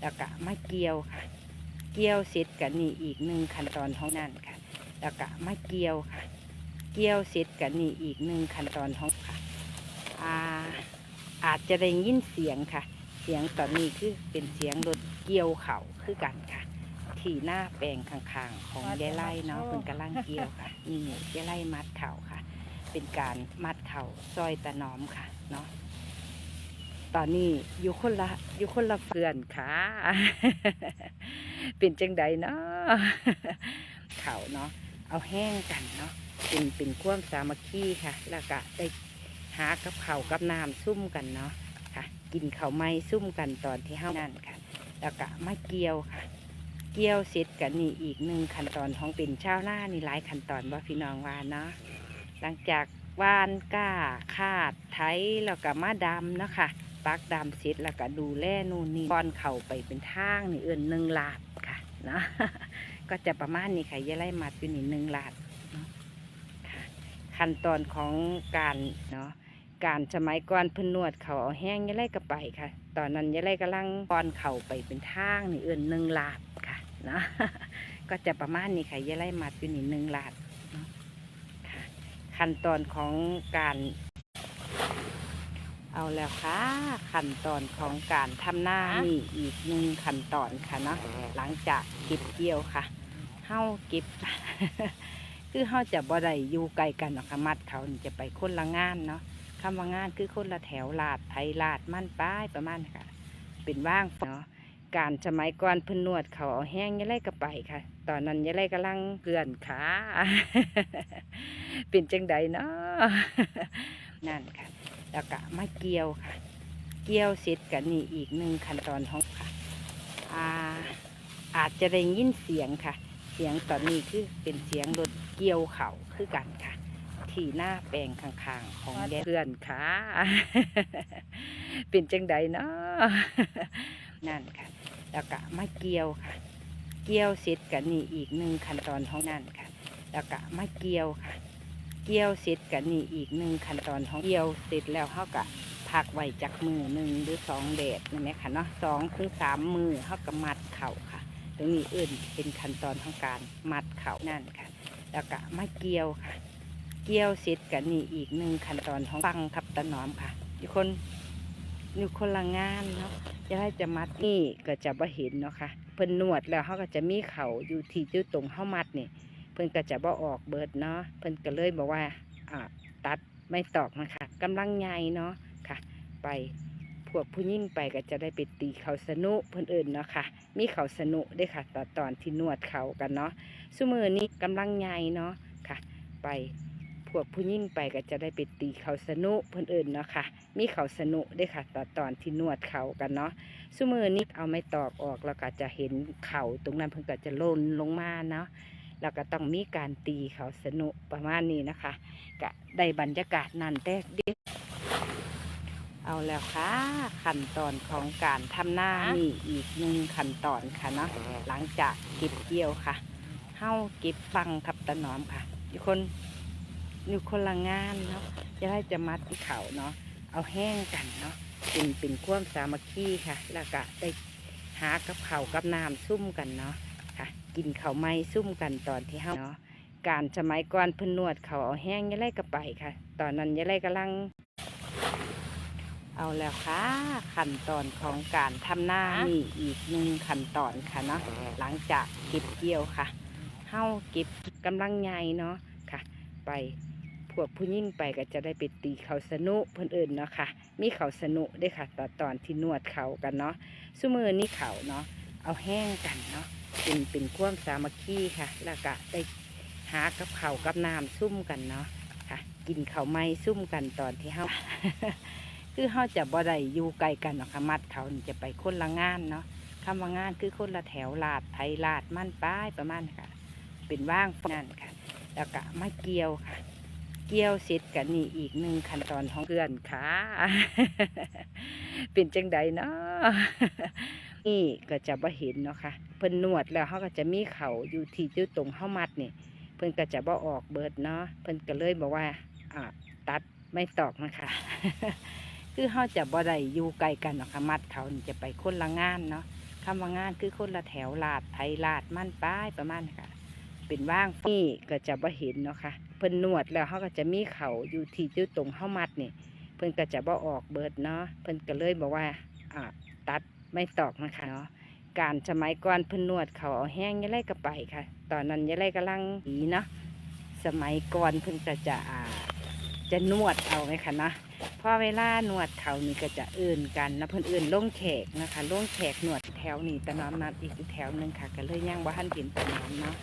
แล้วก็มาเกี่ยวค่ะ เกี่ยวเสร็จกันนี่อีกหนึ่งขั้นตอนเท่านั้นค่ะ แล้วก็มาเกี่ยวค่ะ เกี่ยวเสร็จกันนี่อีกหนึ่งขั้นตอนเท่าค่ะอ่าอาจจะได้ยินเสียงค่ะ เสียงตอนนี้คือเป็นเสียงรถเกี่ยวเข่าคือกันค่ะ ที่หน้าแปลงข้างๆของยายไล่เนาะเพิ่นกำลังเกี่ยวค่ะนี่ยายไล่มัดเข่าค่ะ เป็นการมัดเข่าซอยตะหนอมค่ะเนาะ ตอนนี้อยู่คนละอยู่คนละเพื่อนค่ะ เป็นจังใดเนาะเข่าเนาะเอาแห้งกันเนาะเป็นเป็นควมสามัคคีค่ะ แล้วก็ได้หากับเขากับน้ำซุ่มกันเนาะค่ะ กินเขาไม้ซุ่มกันตอนที่เฮานั่นค่ะ แล้วก็มาเกี่ยวค่ะ เกี่ยวเสร็จกันนี่อีกหนึ่งขั้นตอนของเป็นชาวนานี่หลายขั้นตอนว่าพี่น้องว่าเนาะหลังจากว่านก้าคาดไถแล้วก็มาดำเนาะค่ะ ปักดำเสร็จแล้วก็ดูแลนู่นนี่ก่อนเข่าไปเป็นทางนี่เอื่นหนึ่งลาดค่ะเนาะก็จะประมาณนี้ค่ะยาไล่มัดอยู่นี่หนึ่งลาดเนาะค่ะขั้นตอนของการเนาะการสมัยก่อนพิ่นนวดเขาเอาแห้งยาไล่ก็ไปค่ะ ตอนนั้นยาไล่กำลังก่อนเข่าไปเป็นทางนี่เอื่นหนึ่งลาดค่ะเนาะก็จะประมาณนี้ค่ะยาไล่มัดอยู่นี่หนึ่งลาดเนาะค่ะขั้นตอนของการ เอาแล้วค่ะขั้นตอนของการทำหน้านี่อีกหนึ่งขั้นตอนค่ะเนาะหลังจากเก็บเกี่ยวค่ะเฮาเก็บ คือเฮาจะบ่ได้อยู่ไกลกันหรอกค่ะมัดเขานี่จะไปคนละงานเนาะคำว่างานคือคนละแถวลาดไทยลาดมั่นป้ายประมาณนี้ค่ะ เป็นว่างเนาะการสมัยก่อนเพิ่นนวดเขาเอาแห้งยายไล่ก็ไปค่ะ ตอนนั้นยายไล่กำลังเกลื่อนขาเป็นจังใดเนาะนั่นค่ะ แล้วก็มาเกี่ยวค่ะ เกี่ยวเสร็จกันนี่อีกหนึ่งขั้นตอนของค่ะอาอาจจะได้ยินเสียงค่ะ เสียงตอนนี้คือเป็นเสียงรถเกี่ยวเข่าคือกันค่ะ ที่หน้าแปลงข้างๆของยายเพื่อนค่ะ เป็นจังใดเนาะนั่นค่ะ แล้วก็มาเกี่ยวค่ะ เกี่ยวเสร็จกันนี่อีกหนึ่งขั้นตอนของนั่นค่ะ แล้วก็มาเกี่ยวค่ะ เกี่ยวเสร็จกันนี่อีกหนึ่งขั้นตอนของเกี่ยวเสร็จแล้วเขาก็พักไว้จากมือหนึ่งหรือสองแดดนี่ไหมคะเนาะสองถึงสามมือเขาก็มัดเข่าค่ะ ตรงนี้อื่นเป็นขั้นตอนของการมัดเข่านั่นค่ะ แล้วก็มาเกี่ยวค่ะ เกี่ยวเสร็จกันนี่อีกหนึ่งขั้นตอนของฟังครับตะนอมค่ะอยู่คนอยู่คนละงานเนาะจะให้จะมัดนี่ก็จะบ่เห็นเนาะค่ะเพิ่นนวดแล้วเขาก็จะมีเข่าอยู่ที่จุดตรงเขามัดนี่ พิ่นก็จะบ่ออกเบิดเนาะเพิ่นก็เลยบอกว่าตัดไม่ตอกนะคะกำลังใหญ่เนาะค่ะ ไปพวกผู้ยิ่งไปก็จะได้ไปตีเขาสนุเพิ่นเอิญเนาะค่ะ มีเขาสนุได้วยค่ะตอนตอนที่นวดเขากันเนาะซุมือนี้กำลังใหญ่เนาะค่ะ ไปพวกผู้ยิ่งไปก็จะได้ไปตีเขาสนุเพิ่นเอิญเนาะค่ะ มีเขาสนุได้วยค่ะตอนตอนที่นวดเขากันเนาะซุมือนี้เอาไม่ตอกออกแล้วก็จะเห็นเข่าตรงนั้นเพิ่นก็จะล่นลงมาเนาะ แล้วก็ต้องมีการตีเขาสนุกประมาณนี้นะคะก็ได้บรรยากาศนั่นแต่เด็กเอาแล้วค่ะขั้นตอนของการทำหน้านี่อีกหนึ่งขั้นตอนค่ะเนาะหลังจากเก็บเกี่ยวค่ะเฮ้าเก็บฟังกับตะนอมค่ะอยู่คนอยู่คนละงานเนาะจะได้จะมัดที่เขาเนาะเอาแห้งกันเนาะเป็นเป็นความสามัคคีค่ะ แล้วก็ได้หากับเขากับน้ำซุ่มกันเนาะ กินเขาไม้ซุ่มกันตอนที่เฮาเนาะการสมัยก่อนเพิ่นนวดเขาเอาแห้งยายไล่ก็ไปค่ะ ตอนนั้นยายไล่กำลัง เอาแล้วค่ะขั้นตอนของการทำหน้านี่อีกหนึ่งขั้นตอนค่ะเนาะหลังจากเก็บเกี่ยวค่ะเฮาเก็บกำลังใหญ่เนาะค่ะ ไปพวกผู้ยิ่งไปก็จะได้ไปตีเขาสนุเพิ่นเอิญเนาะค่ะ มีเขาสนุด้วยค่ะตอนตอนที่นวดเขากันเนาะซุมือนี้เขาเนาะ เอาแห้งกันเนาะเป็นเป็นความสามัคคีค่ะ แล้วก็ได้หากับเขากับน้ำซุ่มกันเนาะค่ะ กินเขาไม้ซุ่มกันตอนที่เฮาคือเฮาจะบ่ได้อยู่ไกลกันหรอกค่ะมัดเขาจะไปคนละงานเนาะคำว่างานคือคนละแถวลาดไทยลาดมั่นป้ายประมาณค่ะ เป็นว่างนั่นค่ะ แล้วก็มาเกี่ยวค่ะ เกี่ยวเสร็จกันนี่อีกหนึ่งขั้นตอนของเพื่อนค่ะ เป็นจังใดเนาะ นี่ก็จะบ่เห็นเนาะค่ะเพิ่นนวดแล้วเขาก็จะมีเขาอยู่ที่จุดตรงเข้ามัดนี่เพิ่นก็จะบ่ออกเบิดเนาะเพิ่นก็เลยบอกว่าอ่าตัดไม่ตอกนะคะคือเขาจะบ่ได้อยู่ไกลกันหรอกค่ะมัดเขานี่จะไปคนละงานเนาะคำว่างานคือคนละแถวลาดไทยลาดมั่นป้ายประมาณนี้ค่ะเป็นว่างนี่ก็จะบ่เห็นเนาะค่ะเพิ่นนวดแล้วเขาก็จะมีเขาอยู่ที่จุดตรงเข้ามัดนี่เพิ่นก็จะบ่ออกเบิดเนาะเพิ่นก็เลยบอกว่าอ่าตัด ไม่ตอกนะคะเนาะการสมัยก่อนพิ่นนวดเขาเอาแห้งยาไล่ก็ไปค่ะ ตอนนั้นยาไล่กำลังดีเนาะสมัยก่อนเพิ่นก็จะอ่าจะนวดเอาไหมคะนะพอเวลานวดเขานี่ก็จะเอื่นกันนะเพิ่อนเอื่นลงแขกนะคะลงแขกนวดแถวนี่ตะน้อมนัดอีกแถวหนึ่งค่ะ ก็เลยย่างว่าท่นเห็นตะน้อมเนาะ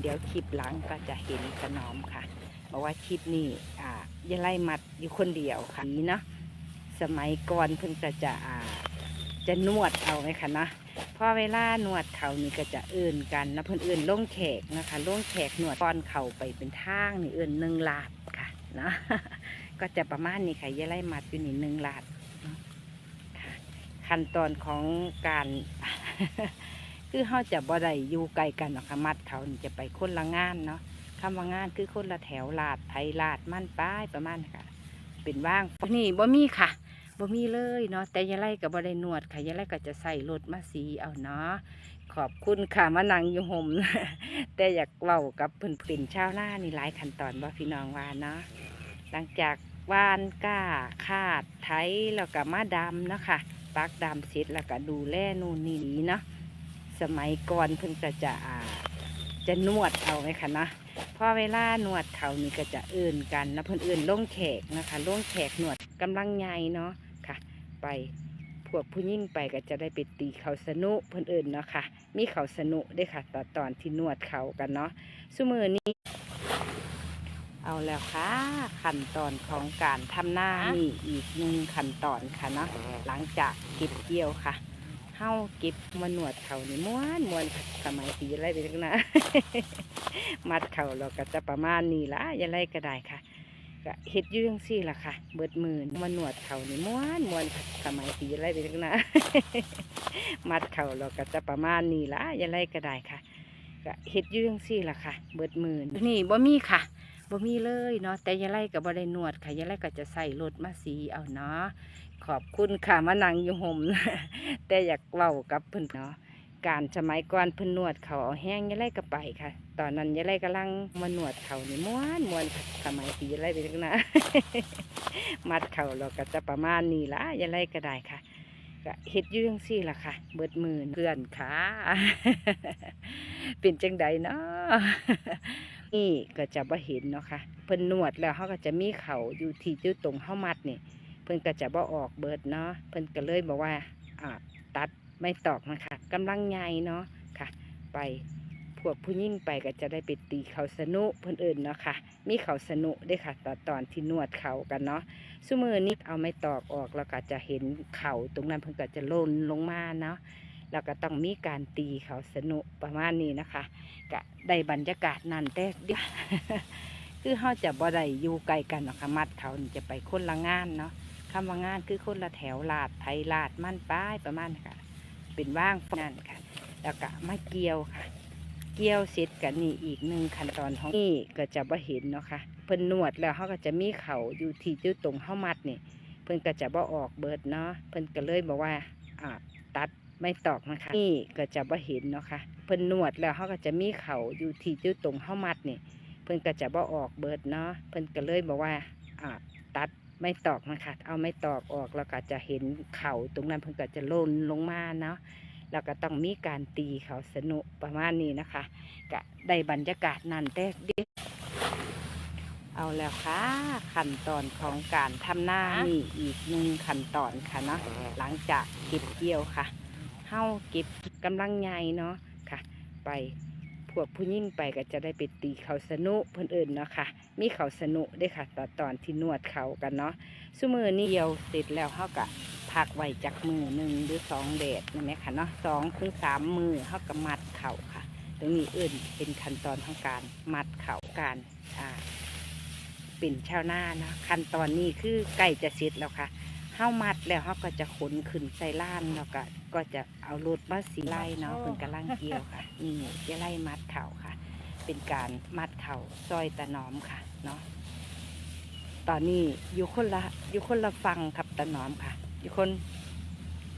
เดี๋ยวคลิปหลังก็จะเห็นตะน้อมค่ะบอกว่าคลิปนี้อ่ายาไล่มัดอยู่คนเดียวค่ะนี่เนาะสมัยก่อนเพิ่นก็จะอ่า จะนวดเอาไหมคะนะพอเวลานวดเขานี่ก็จะเอื่นกันนะเพิ่นเอื่นล่งแขกนะคะล่งแขกนวดก้อนเข่าไปเป็นทางนี่เอื่นหนึ่งลาดค่ะนะก็จะประมาณนี้ค่ะยายไล่มัดอยู่นี่หนึ่งลาดขั้นตอนของการคือเขาจะบ่ได้อยู่ไกลกันหรอกค่ะมัดเขานี่จะไปคนละงานเนาะคำว่างานคือคนละแถวลาดไทยลาดมั่นป้ายประมาณนี้ค่ะเป็นว่างนี่บ่มีค่ะ บ่มีเลยเนาะแต่ยายไล่กับบ่ได้นวดค่ะยายไล่ก็จะใส่รถมาสีเอาเนาะขอบคุณค่ะมานังอยู่ห่มแต่อยากเล่ากับเพิ่นเป็นชาวนานี่หลายขั้นตอนว่าพี่น้องว่าเนาะหลังจากว่านก้าคาดไถแล้วก็มาดำเนาะค่ะปักดำเสร็จแล้วก็ดูแลนู่นนี่เนาะสมัยก่อนเพิ่นก็จะอาจะนวดเอาไหมคะนะพอเวลานวดเขานี่ก็จะเอื่นกันนะเพิ่นเอื่นล่งแขกนะคะล่งแขกนวดกำลังใหญ่เนาะ ไป พวกผู้ยิ่งไปก็จะได้ไปตีเขาสนุเพิ่นเอื่นเนาะค่ะ มีเขาสนุด้วยค่ะตอนตอนที่นวดเขากันเนาะสมือนี้ เอาแล้วค่ะ ขั้นตอนของการทำหน้านี่อีกหนึ่งขั้นตอนค่ะเนาะหลังจากเก็บเกี่ยวค่ะเฮาเก็บมาหนวดเขานี่ม้วนม้วนสมัยปีอะไรไปจังนะ มัดเข่าเราก็จะประมาณนี้ละอย่าไรก็ได้ค่ะ ก็เฮ็ดยื่งซี่ล่ะค่ะ เบิดมือมาหนวดเข่านี่ม้วนม้วนสมัยปีอะไรไปจังนะมัดเข่าเราก็จะประมาณนี้ละอย่าไรก็ได้ค่ะก็เฮ็ดยื่งซี่ล่ะค่ะ เบิดมือนนี่บ่มีค่ะบ่มีเลยเนาะแต่อยาไรก็บ่ได้นวดค่ะอยาไรก็จะใส่รถมาสีเอาเนาะขอบคุณค่ะมานั่งอยู่ห่มแต่อยากเล่ากับเพิ่นเนาะ การสมัยก่อนเพิ่นนวดเขาเอาแห้งยายไล่ก็ไปค่ะ ตอนนั้นยายไล่กำลังมาหนวดเขานี่ม้วนม้วนสมัยปียายไล่ไปจังนะมัดเขาเราก็จะประมาณนี้ละยายไล่ก็ได้ค่ะก็เฮ็ดอยื่งซี่ล่ะค่ะ เบิดมือเพื่อนค่ะ เป็นจังใดเนาะนี่ก็จะบ่เห็นเนาะค่ะ เพิ่นนวดแล้วเขาก็จะมีเขาอยู่ที่จุดตรงเข้ามัดนี่ เพิ่นก็จะบ่ออกเบิดเนาะ เพิ่นก็เลยบอกว่าอ่าตัด ไม่ตอกนะคะกำลังใหญ่เนาะค่ะ ไปพวกผู้ยิ่งไปก็จะได้ไปตีเขาสนุเพิ่นเอื่นเนาะค่ะ มีเขาสนุได้ค่ะตอนตอนที่นวดเขากันเนาะสมือนี้เอาไม่ตอกออกแล้วก็จะเห็นเข่าตรงนั้นเพิ่อนก็จะล่นลงมาเนาะแล้วก็ต้องมีการตีเขาสนุประมาณนี้นะคะก็ได้บรรยากาศนั่นแต่เดียวคือเขาจะบ่ได้อยู่ไกลกันหรอกค่ะมัดเขาจะไปคนละงานเนาะคำว่างานคือคนละแถวลาดไทยลาดมั่นป้ายประมาณนี้ค่ะ เป็นว่างนั่นค่ะ แล้วก็มาเกี่ยวค่ะ เกี่ยวเสร็จกันนี่อีกหนึ่งขั้นตอนของนี่ก็จะบ่เห็นเนาะค่ะเพิ่นนวดแล้วเขาก็จะมีเขาอยู่ที่จุดตรงเข้ามัดนี่เพิ่นก็จะบ่ออกเบิดเนาะเพิ่นก็เลยบอกว่าอ่าตัดไม่ตอกนะคะนี่ก็จะบ่เห็นเนาะค่ะเพิ่นนวดแล้วเขาก็จะมีเขาอยู่ที่จุดตรงเข้ามัดนี่เพิ่นก็จะบ่ออกเบิดเนาะเพิ่นก็เลยบอกว่าอ่าตัด ไม่ตอกนะคะเอาไม่ตอกออกแล้วก็จะเห็นเข่าตรงนั้นเพิ่นก็จะล่นลงมาเนาะแล้วก็ต้องมีการตีเขาสนุประมาณนี้นะคะก็ได้บรรยากาศนั่นแต่เดียวเอาแล้วค่ะ ขั้นตอนของการทำหน้านี่อีกหนึ่งขั้นตอนค่ะเนาะหลังจากเก็บเกี่ยวค่ะเฮาเก็บกำลังใหญ่เนาะค่ะ ไป พวกผู้ยิ่งไปก็จะได้ไปตีเขาสนุเพื่นเอื่นเนาะค่ะ มีเขาสนุด้วยค่ะตอนตอนที่นวดเขากันเนาะสมือนี่เดียวเสร็จแล้วเฮาก็พักไว้จากมือหนึ่งหรือสองเดดนี่ไหมคะเนาะสองถึงสามมือเขาก็มัดเข่าค่ะ ตรงนี้เอื่นเป็นขั้นตอนของการมัดเข่าการอ่าเป็นชาวนาเนาะขั้นตอนนี้คือใกล้จะเสร็จแล้วค่ะ เฮ้ามัดแล้วเขาก็จะขนขึ้นใส่ล้านแล้วก็ก็จะเอารถมาสีไล่เนาะเป็นกำลังเกี่ยวค่ะ นี่จะไล่มัดเข่าค่ะ เป็นการมัดเข่าซอยตะหนอมค่ะเนาะตอนนี้อยู่คนละอยู่คนละฟังครับตะหนอมค่ะ อยู่คน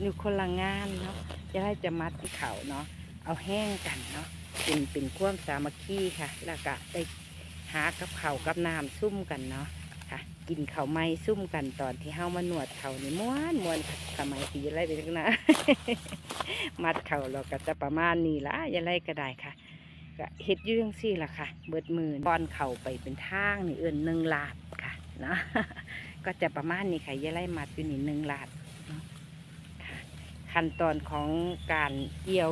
อยู่คนละงานเนาะจะได้จะมัดที่เขาเนาะเอาแห้งกันเนาะเป็นเป็นความสามัคคีค่ะ แล้วก็ได้หากับเขาวกับน้ำซุ่มกันเนาะค่ะ กินข้าวไม้ซุ่มกันตอนที่เฮามาหนวดเขานี่ม้วนม้วนสมัยที่ยายไล่ไปจังนะมัดเขาเราก็จะประมาณนี้ละอย่าไล่ก็ได้ค่ะก็เฮ็ดยื่งซี่ละค่ะ เบิดมือป้อนเข่าไปเป็นทางนี่เอื่นหนึ่งลาดค่ะนะก็จะประมาณนี้ค่ะอย่าไล่มัดอยู่นี่หนึ่งลาดเนาะค่ะขั้นตอนของการเกี่ยว